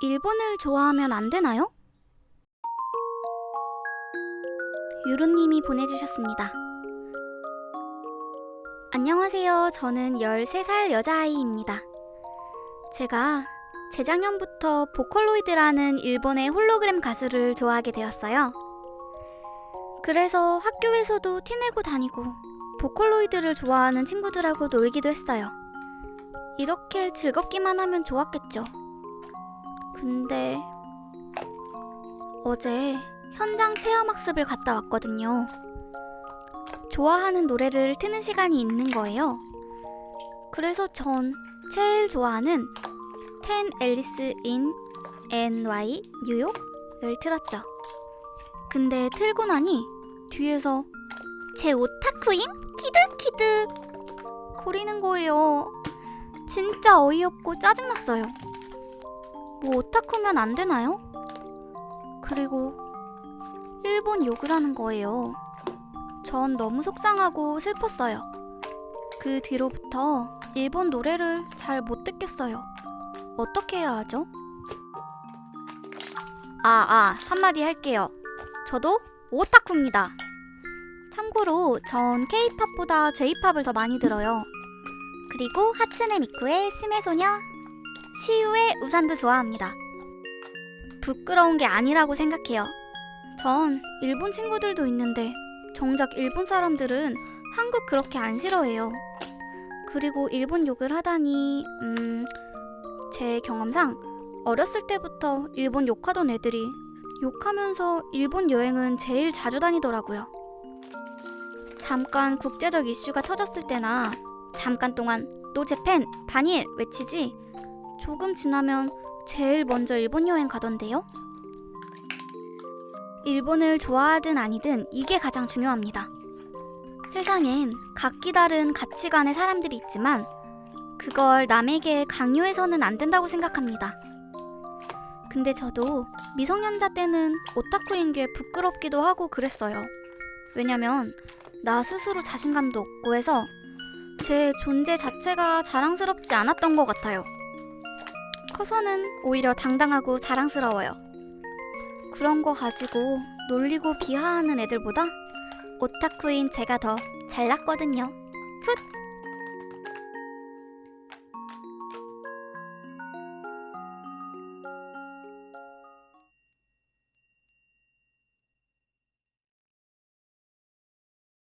일본을 좋아하면 안 되나요? 유루님이 보내주셨습니다. 안녕하세요. 저는 13살 여자아이입니다. 제가 재작년부터 보컬로이드라는 일본의 홀로그램 가수를 좋아하게 되었어요. 그래서 학교에서도 티내고 다니고 보컬로이드를 좋아하는 친구들하고 놀기도 했어요. 이렇게 즐겁기만 하면 좋았겠죠. 근데 어제 현장 체험 학습을 갔다 왔거든요. 좋아하는 노래를 트는 시간이 있는 거예요. 그래서 전 제일 좋아하는 10 앨리스 인 NY 뉴욕을 틀었죠. 근데 틀고 나니 뒤에서 제 오타쿠임 키득키득 거리는 거예요. 진짜 어이없고 짜증났어요. 뭐 오타쿠면 안 되나요? 그리고 일본 욕을 하는 거예요. 전 너무 속상하고 슬펐어요. 그 뒤로부터 일본 노래를 잘 못 듣겠어요. 어떻게 해야 하죠? 아, 아, 한마디 할게요. 저도 오타쿠입니다. 참고로 전 K-팝보다 J-팝을 더 많이 들어요. 그리고 하츠네 미쿠의 심해 소녀, 시우의 우산도 좋아합니다. 부끄러운 게 아니라고 생각해요. 전 일본 친구들도 있는데 정작 일본 사람들은 한국 그렇게 안 싫어해요. 그리고 일본 욕을 하다니, 음, 제 경험상 어렸을 때부터 일본 욕하던 애들이 욕하면서 일본 여행은 제일 자주 다니더라고요. 잠깐 국제적 이슈가 터졌을 때나 잠깐 동안 노 재팬 반일 외치지 조금 지나면 제일 먼저 일본 여행 가던데요. 일본을 좋아하든 아니든 이게 가장 중요합니다. 세상엔 각기 다른 가치관의 사람들이 있지만 그걸 남에게 강요해서는 안 된다고 생각합니다. 근데 저도 미성년자 때는 오타쿠인 게 부끄럽기도 하고 그랬어요. 왜냐면 나 스스로 자신감도 없고 해서 제 존재 자체가 자랑스럽지 않았던 것 같아요. 커서는 오히려 당당하고 자랑스러워요. 그런 거 가지고 놀리고 비하하는 애들보다 오타쿠인 제가 더 잘났거든요. 풋!